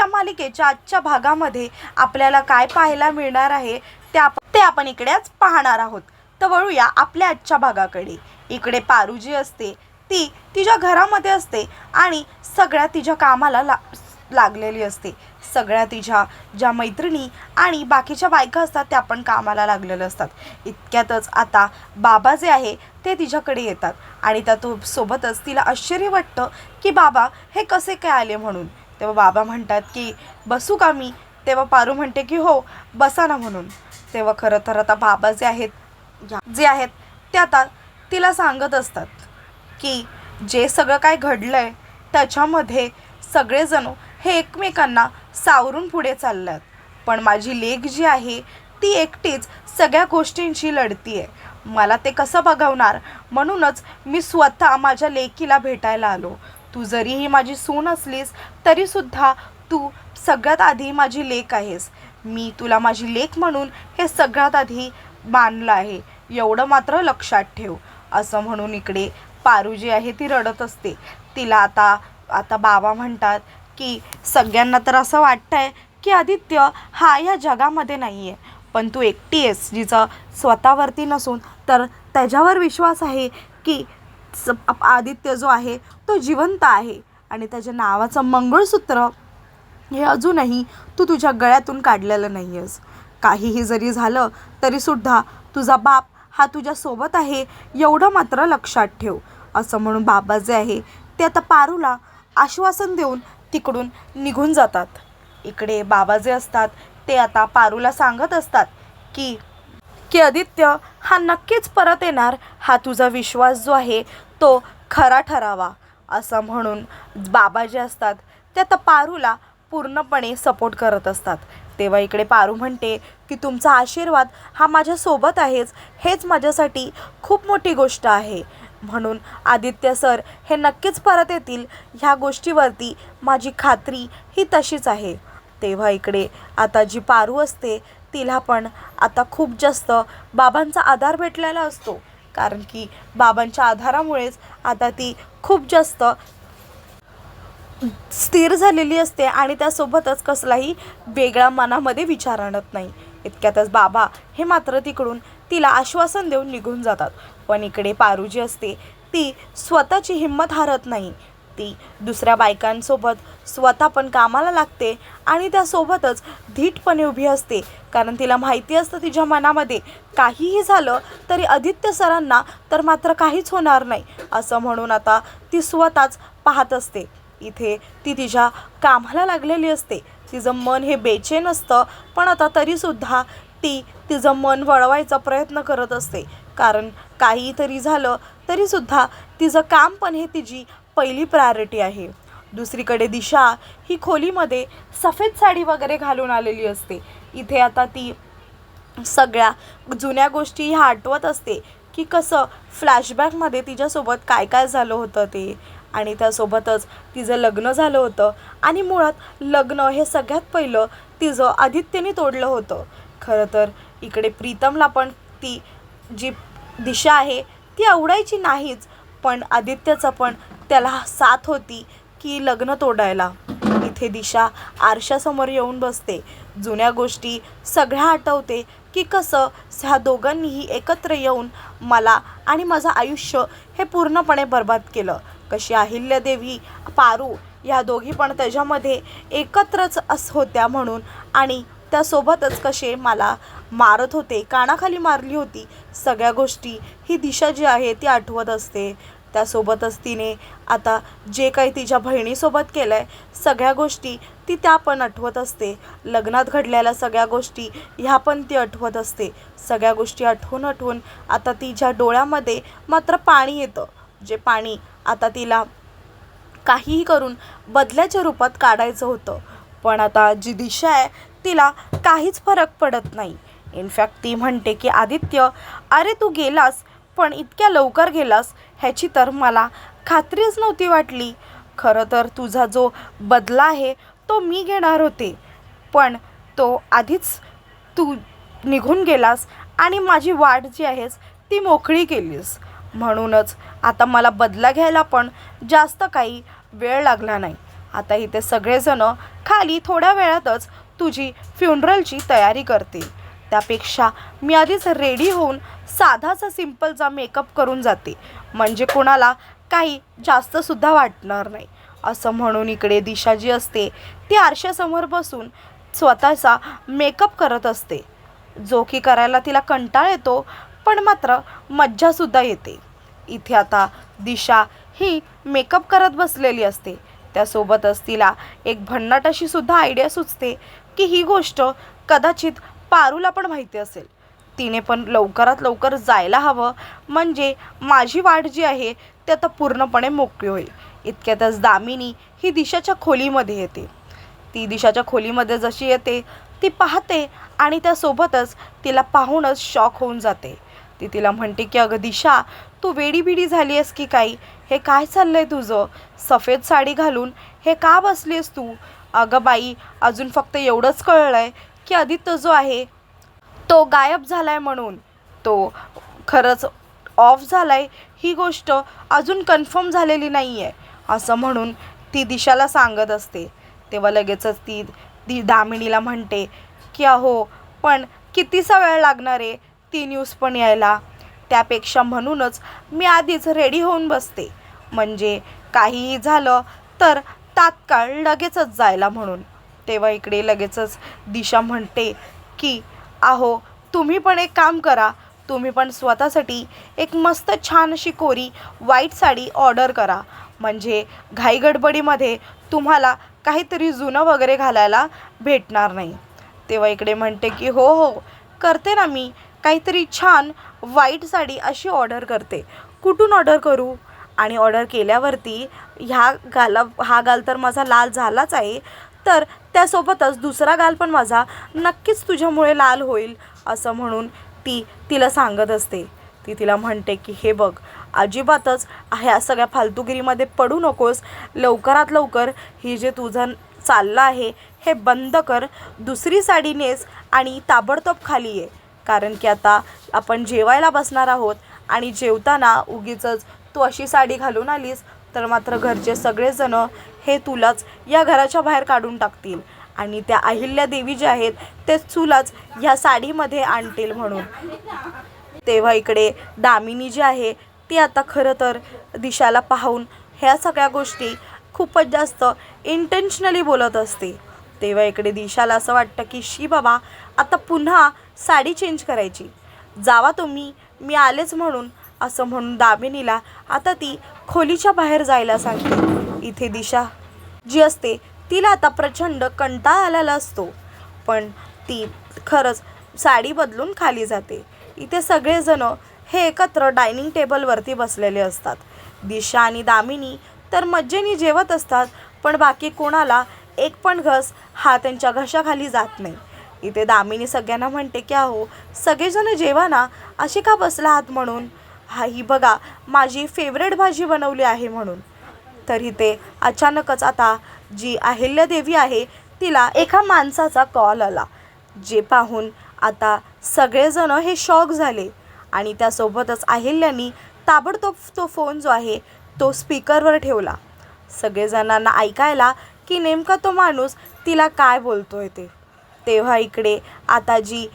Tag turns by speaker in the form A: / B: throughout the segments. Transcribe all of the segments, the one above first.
A: या मालिकेच्या आजच्या भागामध्ये आपल्याला काय पाहायला मिळणार आहे ते आप ते आपण इकडेच पाहणार आहोत. तर वळूया आपल्या आजच्या भागाकडे. इकडे पारू जी असते ती तिच्या घरामध्ये असते आणि सगळ्या तिच्या कामाला ला लागलेली असते. सगळ्या तिच्या ज्या मैत्रिणी आणि बाकीच्या बायका असतात त्या पण कामाला लागलेल्या असतात. इतक्यातच आता बाबा जे आहे ते तिच्याकडे येतात आणि त्या तो सोबतच तिला आश्चर्य वाटतं की बाबा हे कसे काय आले म्हणून? तेव्हा बाबा म्हणतात की बसू का मी? तेव्हा पारू म्हणते की हो बसा ना म्हणून. तेव्हा खरं तर आता बाबा जे आहेत जे आहेत ते आता तिला सांगत असतात की जे सगळं काय घडलं आहे त्याच्यामध्ये सगळेजण हे एकमेकांना सावरून पुढे चालल्यात. पण माझी लेख जी आहे ती एकटीच सगळ्या गोष्टींशी लढती आहे मला ते कसं बघवणार? म्हणूनच मी स्वतः माझ्या लेकीला भेटायला आलो. तू जरीही माझी सून असलीस तरीसुद्धा तू सगळ्यात आधी माझी लेख आहेस. मी तुला माझी लेख म्हणून हे सगळ्यात आधी मानलं आहे. एवढं मात्र लक्षात ठेव. असं म्हणून इकडे पारू जी आहे ती रडत असते. तिला आता आता बाबा म्हणतात की सगळ्यांना तर असं वाटतंय की आदित्य हा या जगामध्ये नाही आहे पण तू एकटी आहेस जिचं स्वतःवरती नसून तर त्याच्यावर विश्वास आहे की आदित्य जो आहे तो जिवंत आहे. आणि त्याच्या नावाचं मंगळसूत्र हे अजूनही तू तुझ्या गळ्यातून काढलेलं नाही आहेस काहीही जरी झालं तरीसुद्धा तुझा बाप हा तुझ्यासोबत आहे एवढं मात्र लक्षात ठेव. असं म्हणून बाबा जे आहे ते आता पारूला आश्वासन देऊन तिकडून निघून जातात. इकडे बाबा जे असतात ते आता पारूला सांगत असतात की की आदित्य हा नक्कीच परत येणार हा तुझा विश्वास जो आहे तो खरा ठरावा. असं म्हणून बाबा जे असतात ते तर पारूला पूर्णपणे सपोर्ट करत असतात. तेव्हा इकडे पारू म्हणते की तुमचा आशीर्वाद हा माझ्यासोबत आहेच हेच माझ्यासाठी खूप मोठी गोष्ट आहे. म्हणून आदित्य सर हे नक्कीच परत येतील. ह्या गोष्टीवरती माझी खात्री ही तशीच आहे. तेव्हा इकडे आता जी पारू असते तिला पण आता खूप जास्त बाबांचा आधार भेटलेला असतो. कारण की बाबांच्या आधारामुळेच आता ती खूप जास्त स्थिर झालेली असते आणि त्यासोबतच कसलाही वेगळा मनामध्ये विचार आणत नाही. इतक्यातच बाबा हे मात्र तिकडून तिला आश्वासन देऊन निघून जातात. पण इकडे पारू जी असते ती स्वतःची हिंमत हारत नाही. ती दुसऱ्या बायकांसोबत स्वतः पण कामाला लागते आणि त्यासोबतच धीटपणे उभी असते. कारण तिला माहिती असतं तिच्या मनामध्ये काहीही झालं तरी आदित्य सरांना तर मात्र काहीच होणार नाही असं म्हणून आता ती स्वतःच पाहत असते. इथे ती तिच्या कामाला लागलेली असते. तिचं मन हे बेचैन असतं पण आता तरीसुद्धा ती तिचं मन वळवायचा प्रयत्न करत असते. कारण काहीतरी झालं तरीसुद्धा तिचं काम पण हे तिची पहिली प्रायोरिटी आहे. दुसरीकडे दिशा ही खोलीमध्ये सफेद साडी वगैरे घालून आलेली असते. इथे आता ती सगळ्या जुन्या गोष्टी ह्या आठवत असते की कसं फ्लॅशबॅकमध्ये तिच्यासोबत काय काय झालं होतं ते. आणि त्यासोबतच तिचं लग्न झालं होतं. आणि मुळात लग्न हे सगळ्यात पहिलं तिचं आदित्यने तोडलं होतं. खरं तर इकडे प्रीतमला पण ती जी दिशा आहे ती आवडायची नाहीच पण आदित्यचं पण त्याला साथ होती की लग्न तोडायला. इथे दिशा आरशासमोर येऊन बसते. जुन्या गोष्टी सगळ्या आठवते की कसं ह्या दोघांनीही एकत्र येऊन मला आणि माझं आयुष्य हे पूर्णपणे बर्बाद केलं. कशी अहिल्यादेवी पारू ह्या दोघी पण त्याच्यामध्ये एकत्रच अस होत्या म्हणून आणि त्यासोबतच कसे मला मारत होते कानाखाली मारली होती. सगळ्या गोष्टी ही दिशा जी आहे ती आठवत असते. त्यासोबतच तिने आता जे काही तिच्या बहिणीसोबत केलं आहे सगळ्या गोष्टी ती त्या पण आठवत असते. लग्नात घडलेल्या सगळ्या गोष्टी ह्या पण ती आठवत असते. सगळ्या गोष्टी आठवून आठवून आता तिच्या डोळ्यामध्ये मात्र पाणी येतं. जे पाणी आता तिला काहीही करून बदल्याच्या रूपात काढायचं होतं. पण आता जी दिशा आहे तिला काहीच फरक पडत नाही. इनफॅक्ट ती म्हणते की आदित्य अरे तू गेलास पण इतक्या लवकर गेलास ह्याची तर मला खात्रीच नव्हती वाटली. खरं तर तुझा जो बदला आहे तो मी घेणार होते. पण तो आधीच तू निघून गेलास आणि माझी वाट जी आहेस ती मोकळी केलीस. म्हणूनच आता मला बदला घ्यायला पण जास्त काही वेळ लागला नाही. आता इथे सगळेजणं खाली थोड्या वेळातच तुझी फ्युनरलची तयारी करतील. त्यापेक्षा मी आधीच रेडी होऊन साधासा सिम्पलचा मेकअप करून जाते. म्हणजे कोणाला काही जास्तसुद्धा वाटणार नाही. असं म्हणून इकडे दिशा जी असते ती आरशासमोर बसून स्वतःचा मेकअप करत असते. जो की करायला तिला कंटाळ येतो पण मात्र मज्जासुद्धा येते. इथे आता दिशा ही मेकअप करत बसलेली असते. त्यासोबतच तिला एक भन्नाट अशी सुद्धा आयडिया सुचते की ही गोष्ट कदाचित पारूला पण माहिती असेल. तिने पण लवकरात लवकर जायला हवं. म्हणजे माझी वाट जी आहे ती आता पूर्णपणे मोकळी होईल. इतक्यातच दामिनी ही दिशाच्या खोलीमध्ये येते. ती दिशाच्या खोलीमध्ये जशी येते ती पाहते आणि त्यासोबतच तिला पाहूनच शॉक होऊन जाते. ती तिला म्हणते की अगं दिशा तू वेडी बिडी झाली आहेस की काही हे काय चाललं आहे तुझं? सफेद साडी घालून हे का बसली आहेस तू? अगं बाई अजून फक्त एवढंच कळलं आहे की आदित्य जो आहे तो गायब झाला आहे म्हणून तो खरंच ऑफ झालाय ही गोष्ट अजून कन्फर्म झालेली नाही आहे असं म्हणून ती दिशाला सांगत असते. तेव्हा लगेचच ती ती दामिनीला म्हणते की अहो पण कितीसा वेळ लागणार आहे ती न्यूज पण यायला? त्यापेक्षा म्हणूनच मी आधीच रेडी होऊन बसते. म्हणजे काहीही झालं तर तात्काळ लगेचच जायला म्हणून. तेव्हा इकडे लगेचच दिशा म्हणते की आहो तुम्ही पण एक काम करा. तुम्ही पण स्वतःसाठी एक मस्त छान अशी कोरी वाईट साडी ऑर्डर करा. म्हणजे घाईगडबडीमध्ये तुम्हाला काहीतरी जुनं वगैरे घालायला भेटणार नाही. तेव्हा इकडे म्हणते की हो हो करते ना मी. काहीतरी छान वाईट साडी अशी ऑर्डर करते. कुठून ऑर्डर करू? आणि ऑर्डर केल्यावरती ह्या गाला हा गाल तर माझा लाल झालाच आहे. तर त्यासोबतच दुसरा गाल पण माझा नक्कीच तुझ्यामुळे लाल होईल असं म्हणून ती तिला सांगत असते. ती तिला म्हणते की हे बघ अजिबातच ह्या सगळ्या फालतुगिरीमध्ये पडू नकोस. लवकरात लवकर ही जे तुझं चाललं आहे हे बंद कर. दुसरी साडी नेस आणि ताबडतोब खाली ये. कारण की आता आपण जेवायला बसणार आहोत आणि जेवताना उगीचच तू अशी साडी घालून आलीस तर मात्र घरचे सगळेजण हे तुलाच या घराच्या बाहेर काढून टाकतील. आणि त्या अहिल्या देवी जे आहेत ते तुलाच ह्या साडीमध्ये आणतील म्हणून. तेव्हा इकडे दामिनी जी आहे ती आता खरं तर दिशाला पाहून ह्या सगळ्या गोष्टी खूपच जास्त इंटेन्शनली बोलत असते. तेव्हा इकडे दिशाला असं वाटतं की शी बाबा आता पुन्हा साडी चेंज करायची. जावा तुम्ही मी आलेच म्हणून. असं म्हणून दामिनीला आता ती खोलीच्या बाहेर जायला सांगते. इथे दिशा. जी असते तिला आता प्रचंड कंटाळा आलेला असतो. पण ती खरंच साडी बदलून खाली जाते. इथे सगळेजण हे एकत्र डायनिंग टेबलवरती बसलेले असतात. दिशा आणि दामिनी तर मज्जेनी जेवत असतात पण बाकी कोणाला एक पण घस हा त्यांच्या घशाखाली जात नाही. इथे दामिनी सगळ्यांना म्हणते की अहो सगळेजण जेवा ना असे का बसला आहात म्हणून? हा ही बघा माझी फेवरेट भाजी बनवली आहे म्हणून. तर इथे अचानकच आता जी अहिल्यादेवी आहे तिला एका माणसाचा कॉल आला जे पाहून आता सगळेजण हे शॉक झाले. आणि त्यासोबतच अहिल्यानी ताबडतोब तो फोन जो आहे तो स्पीकरवर ठेवला. सगळेजणांना ऐकायला की नेमका तो माणूस तिला काय बोलतो आहे ते. तेव्हा इकडे आता जी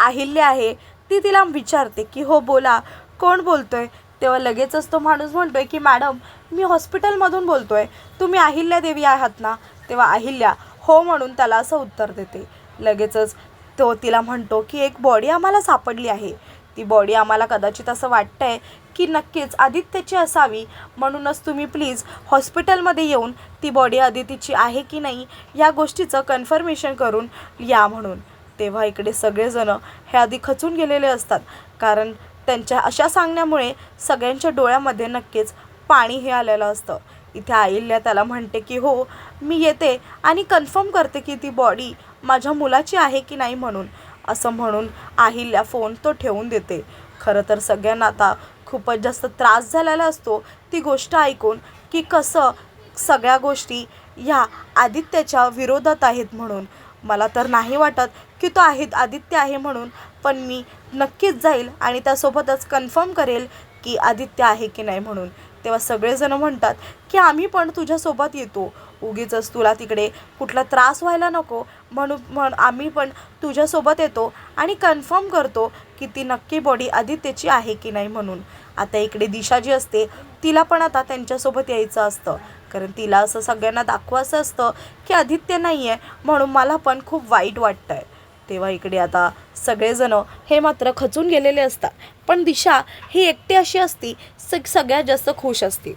A: अहिल्या आहे ती तिला विचारते की हो बोला कोण बोलतोय? तेव्हा लगेचच तो माणूस म्हणतोय की मॅडम मी हॉस्पिटलमधून बोलतोय. तुम्ही अहिल्या देवी आहात ना? तेव्हा अहिल्या हो म्हणून त्याला असं उत्तर देते. लगेचच तो तिला म्हणतो की एक बॉडी आम्हाला सापडली आहे. ती बॉडी आम्हाला कदाचित असं वाटतंय की नक्कीच आदित्यची असावी. म्हणूनच तुम्ही प्लीज हॉस्पिटलमध्ये येऊन ती बॉडी आदितीची आहे की नाही या गोष्टीचं कन्फर्मेशन करून या म्हणून. तेव्हा इकडे सगळेजणं हे आधी खचून गेलेले असतात. कारण त्यांच्या अशा सांगण्यामुळे सगळ्यांच्या डोळ्यामध्ये नक्कीच पाणी हे आलेलं असतं. इथे आईल्या त्याला म्हणते की हो मी येते आणि कन्फर्म करते की ती बॉडी माझ्या मुलाची आहे की नाही म्हणून असं म्हणून आहिल्या फोन तो ठेवून देते. खरं तर सगळ्यांना आता खूपच जास्त त्रास झालेला असतो ती गोष्ट ऐकून की कसं सगळ्या गोष्टी ह्या आदित्याच्या विरोधात आहेत म्हणून. मला तर नाही वाटत की तो आहे आदित्य आहे म्हणून पण मी नक्कीच जाईल आणि त्यासोबतच कन्फर्म करेल की आदित्य आहे की नाही म्हणून. तेव्हा सगळेजण म्हणतात की आम्ही पण तुझ्यासोबत येतो. उगीचच तुला तिकडे कुठला त्रास व्हायला नको. म्हणून म्हण आम्ही पण तुझ्यासोबत येतो आणि कन्फर्म करतो की ती नक्की बॉडी आदित्यची आहे की नाही म्हणून. आता इकडे दिशा जी असते. तिला पण आता त्यांच्यासोबत यायचं असतं. कारण तिला असं सगळ्यांना दाखवायचं असतं की आदित्य नाही आहे म्हणून मला पण खूप वाईट वाटतं आहे तेव्हा इकडे आता सगळेजण हे मात्र खचून गेलेले असतात. पण दिशा ही एकटी अशी असती स सगळ्यात जास्त खुश असते.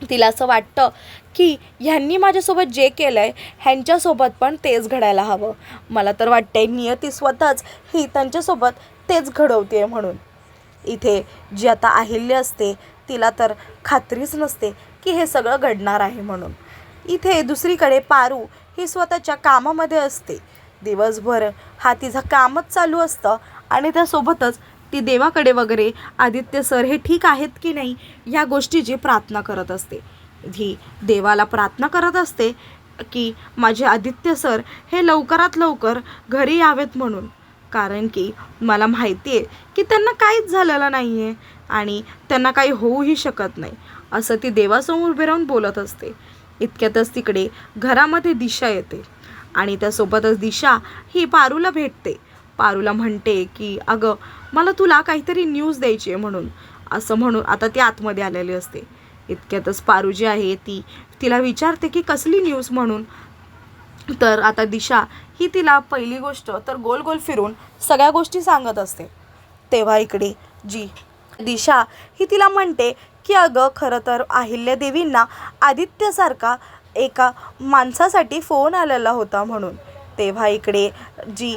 A: तिला असं वाटतं की ह्यांनी माझ्यासोबत जे केलं आहे ह्यांच्यासोबत पण तेच घडायला हवं. मला तर वाटतंय नियती स्वतःच ही त्यांच्यासोबत तेच घडवते आहे म्हणून. इथे जी आता अहिल्य असते तिला तर खात्रीच नसते. की हे सगळं घडणार आहे म्हणून. इथे दुसरीकडे पारू ही स्वतःच्या कामामध्ये असते. दिवसभर हा तिचं कामच चालू असतं आणि त्यासोबतच ती देवाकडे वगैरे आदित्य सर हे ठीक आहेत की नाही या गोष्टीची प्रार्थना करत असते. ही देवाला प्रार्थना करत असते की माझे आदित्य सर हे लवकरात लवकर घरी यावेत म्हणून. कारण की मला माहिती आहे की त्यांना काहीच झालेलं नाही आहे आणि त्यांना काही होऊही शकत नाही. असं ती देवासमोर उभे राहून बोलत असते. इतक्यातच तिकडे घरामध्ये दिशा येते. आणि त्यासोबतच दिशा ही पारूला भेटते. पारूला म्हणते की अगं मला तुला काहीतरी न्यूज द्यायची आहे म्हणून. असं म्हणून आता ती आतमध्ये आलेली असते. इतक्यातच पारू जी आहे ती तिला विचारते की कसली न्यूज म्हणून? तर आता दिशा ही तिला पहिली गोष्ट तर गोल गोल फिरून सगळ्या गोष्टी सांगत असते. तेव्हा इकडे जी दिशा ही तिला म्हणते की अगं खरं तर अहिल्यादेवींना आदित्यसारखा एका माणसासाठी फोन आलेला होता म्हणून. तेव्हा इकडे जी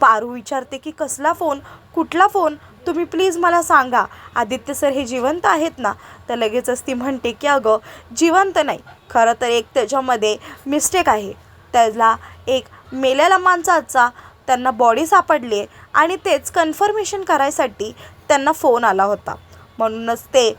A: पारू विचारते की कसला फोन? कुठला फोन? तुम्ही प्लीज मला सांगा. आदित्य सर हे जिवंत आहेत ना? तर लगेचच ती म्हणते की अगं जिवंत नाही. खरं तर एक त्याच्यामध्ये मिस्टेक आहे. त्याला एक मेलेल्या माणसाचा त्यांना बॉडी सापडली आहे आणि तेच कन्फर्मेशन करायसाठी त्यांना फोन आला होता. म्हणूनच ते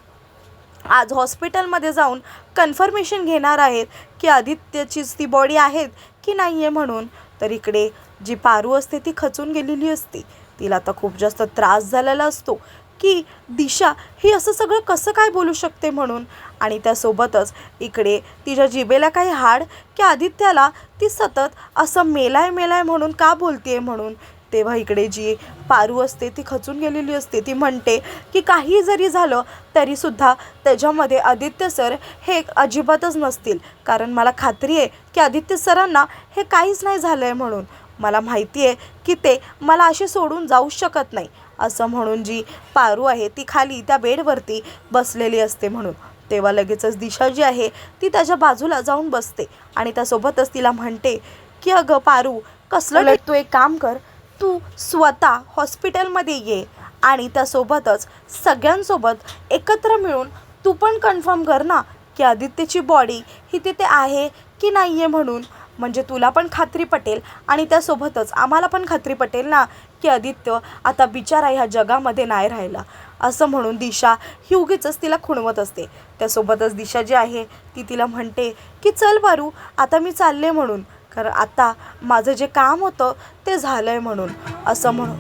A: आज हॉस्पिटलमध्ये जाऊन कन्फर्मेशन घेणार आहेत की आदित्यचीच ती बॉडी आहेत की नाही आहे म्हणून. तर इकडे जी पारू असते ती खचून गेलेली असते. तिला आता खूप जास्त त्रास झालेला असतो. की दिशा ही असं सगळं कसं काय बोलू शकते म्हणून? आणि त्यासोबतच इकडे तिच्या जिबेला काही हाड की आदित्याला ती सतत असं मेलाय मेलाय म्हणून का बोलतेय म्हणून? तेव्हा इकडे जी पारू असते ती खचून गेलेली असते. ती म्हणते की काही जरी झालं तरीसुद्धा त्याच्यामध्ये आदित्य सर हे अजिबातच नसतील. कारण मला खात्री आहे की आदित्य सरांना हे काहीच नाही झालं आहे म्हणून. मला माहिती आहे की ते मला असे सोडून जाऊ शकत नाही. असं म्हणून जी पारू आहे ती खाली त्या बेडवरती बसलेली असते म्हणून. तेव्हा लगेचच दिशा जी आहे ती त्याच्या बाजूला जाऊन बसते. आणि त्यासोबतच तिला म्हणते की अगं पारू कसलं तू एक काम कर. तू स्वतः हॉस्पिटलमध्ये ये आणि त्यासोबतच सगळ्यांसोबत एकत्र मिळून तू पण कन्फर्म कर ना की आदित्यची बॉडी ही तिथे आहे की नाही आहे म्हणून. म्हणजे तुला पण खात्री पटेल आणि त्यासोबतच आम्हाला पण खात्री पटेल ना की आदित्य आता बिचारा ह्या जगामध्ये नाही राहिला. असं म्हणून दिशा ही उगीचच तिला खुणवत असते. त्यासोबतच दिशा जी आहे ती तिला म्हणते की चल बारू आता मी चालले म्हणून. कारण आता माझं जे काम होतं ते झालं आहे म्हणून असं म्हणून.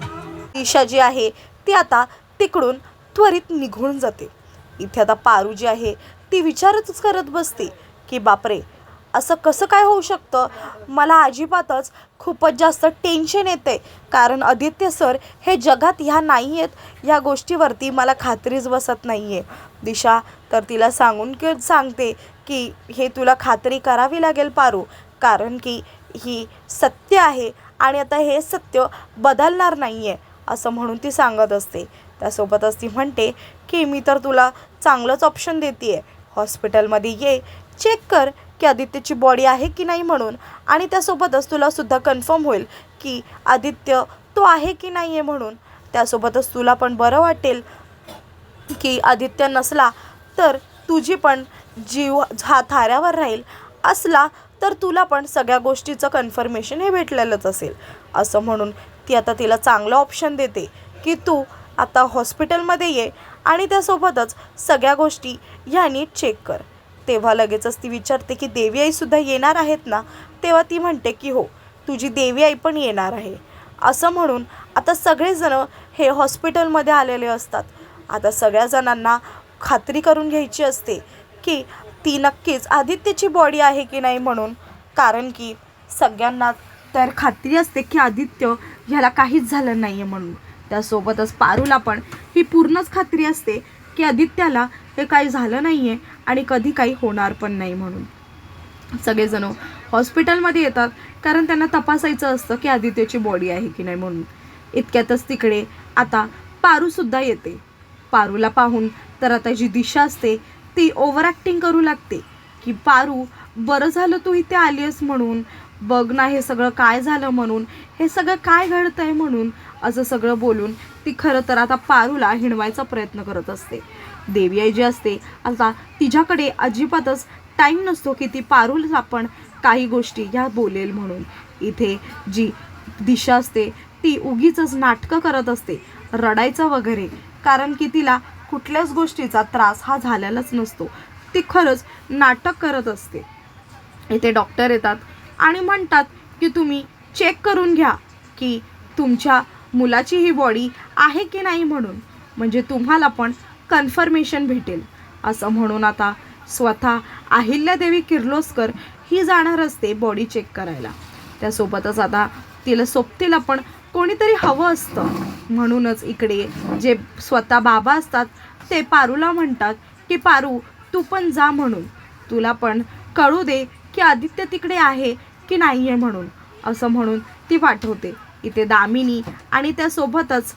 A: दिशा जी आहे ती आता तिकडून त्वरित निघून जाते. इथे आता पारू जी आहे ती विचारच करत बसते की बापरे असं कसं काय होऊ शकतं? मला अजिबातच खूपच जास्त टेन्शन येते कारण आदित्य सर हे जगात ह्या नाही आहेत ह्या गोष्टीवरती मला खात्रीच बसत नाही आहे दिशा तर तिला सांगून की सांगते की हे तुला खात्री करावी लागेल पारू. कारण की ही सत्य आहे आणि आता हे सत्य बदलणार नाही आहे असं म्हणून ती सांगत असते. त्यासोबतच ती म्हणते की मी तर तुला चांगलंच ऑप्शन देते आहे हॉस्पिटलमध्ये ये चेक कर की आदित्यची बॉडी आहे की नाही म्हणून. आणि त्यासोबतच तुलासुद्धा कन्फर्म होईल की आदित्य तो आहे की नाही आहे म्हणून. त्यासोबतच तुला पण बरं वाटेल की आदित्य नसला तर तुझी पण जीव हा थाऱ्यावर राहील. असला तर तुला पण सगळ्या गोष्टीचं कन्फर्मेशन हे भेटलेलंच असेल. असं म्हणून ती आता तिला चांगलं ऑप्शन देते की तू आता हॉस्पिटलमध्ये ये आणि त्यासोबतच सगळ्या गोष्टी ह्या नीट चेक कर. तेव्हा लगेचच ती विचारते की देवी आईसुद्धा येणार आहेत ना? तेव्हा ती म्हणते की हो तुझी देवी आई पण येणार आहे. असं म्हणून आता सगळेजणं हे हॉस्पिटलमध्ये आलेले असतात. आता सगळ्या जणांना खात्री करून घ्यायची असते. की ती नक्कीच आदित्यची बॉडी आहे की नाही म्हणून. कारण की सगळ्यांना तर खात्री असते की आदित्य ह्याला काहीच झालं नाही आहे म्हणून. त्यासोबतच पारूला पण ही पूर्णच खात्री असते की आदित्याला हे काही झालं नाही आहे आणि कधी काही होणार पण नाही म्हणून. सगळेजण हॉस्पिटलमध्ये येतात कारण त्यांना तपासायचं असतं की आदित्यची बॉडी आहे की नाही म्हणून. इतक्यातच तिकडे आता पारूसुद्धा येते. पारूला पाहून तर आता जी दिशा असते ती ओव्हर ॲक्टिंग करू लागते. की पारू बरं झालं तू इथे आलीस म्हणून बघ ना हे सगळं काय झालं म्हणून हे सगळं काय घडतंय म्हणून असं सगळं बोलून ती खरं तर आता पारूला हिणवायचा प्रयत्न करत असते. देवी आई जी असते आता तिच्याकडे अजिबातच टाईम नसतो की ती पारूला आपण काही गोष्टी ह्या बोलेल म्हणून. इथे जी दिशा असते ती उगीच नाटकं करत असते रडायचं वगैरे. कारण की तिला कुठल्याच गोष्टीचा त्रास हा झालेलाच नसतो. ती खरंच नाटक करत असते. इथे डॉक्टर येतात आणि म्हणतात की तुम्ही चेक करून घ्या की तुमच्या मुलाची ही बॉडी आहे की नाही म्हणून. म्हणजे तुम्हाला पण कन्फर्मेशन भेटेल. असं म्हणून आता स्वतः अहिल्यादेवी किर्लोस्कर ही जाणार असते बॉडी चेक करायला. त्यासोबतच आता तिला सोबतीला पण कोणीतरी हवं असतं. म्हणूनच इकडे जे स्वतः बाबा असतात ते पारूला म्हणतात की पारू तू पण जा म्हणून. तुला पण कळू दे की आदित्य तिकडे आहे की नाही आहे म्हणून. असं म्हणून ती पाठवते. इथे दामिनी आणि त्यासोबतच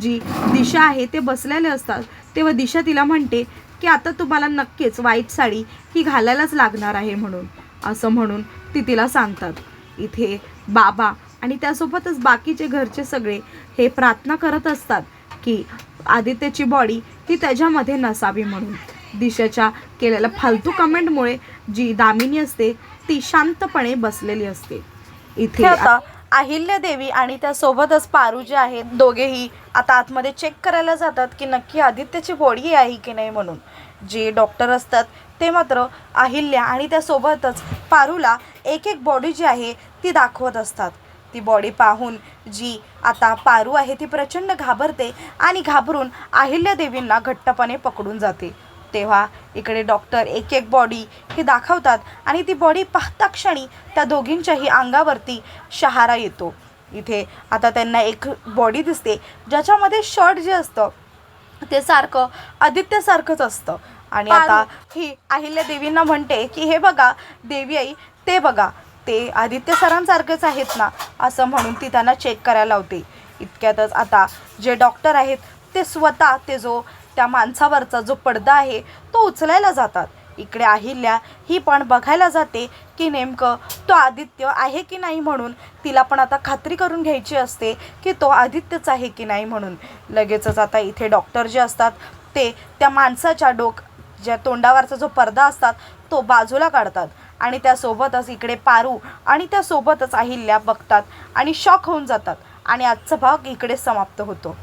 A: जी दिशा आहे ते बसलेले असतात. तेव्हा दिशा तिला म्हणते की आता तुम्हाला नक्कीच वाईट साडी ही घालायलाच लागणार आहे म्हणून. असं म्हणून ती तिला सांगतात. इथे बाबा आणि त्यासोबतच बाकीचे घरचे सगळे हे प्रार्थना करत असतात की आदित्यची बॉडी ही त्याच्यामध्ये नसावी म्हणून. दिशाच्या केलेल्या फालतू कमेंटमुळे जी दामिनी असते ती शांतपणे बसलेली असते. इथे आता अहिल्या देवी आणि त्यासोबतच पारू जे आहेत दोघेही आता आतमध्ये चेक करायला जातात की नक्की आदित्यची बॉडी आहे की नाही म्हणून. जे डॉक्टर असतात ते मात्र अहिल्या आणि त्यासोबतच पारूला एक एक बॉडी जी आहे ती दाखवत असतात. ती बॉडी पाहून जी आता पारू आहे ती प्रचंड घाबरते आणि घाबरून अहिल्या देवींना घट्टपणे पकडून जाते. तेव्हा इकडे डॉक्टर एक एक बॉडी ही दाखवतात आणि ती बॉडी पाहता क्षणी त्या दोघींच्याही अंगावरती शहारा येतो. इथे आता त्यांना एक बॉडी दिसते ज्याच्यामध्ये शर्ट जे असतं ते सारखं आदित्यसारखंच असतं. आणि आता ही अहिल्या देवींना म्हणते की हे बघा देवी आई ते बघा ते आदित्य सरांसारखेच आहेत ना असं म्हणून ती त्यांना चेक करायला लावते. इतक्यातच आता जे डॉक्टर आहेत ते स्वतः ते जो त्या माणसावरचा जो पडदा आहे तो उचलायला जातात. इकडे अहिल्या ही पण बघायला जाते की नेमकं तो आदित्य आहे की नाही म्हणून. तिला पण आता खात्री करून घ्यायची असते की तो आदित्यच आहे की नाही म्हणून. लगेचच आता इथे डॉक्टर जे असतात ते त्या माणसाच्या डोक ज्या तोंडावरचा जो पडदा असतात तो बाजूला काढतात. आणि त्यासोबतच इकडे पारू आणि त्यासोबतच अहिल्या बघतात आणि शॉक होऊन जातात. आणि आजचा भाग इकडे समाप्त होतो.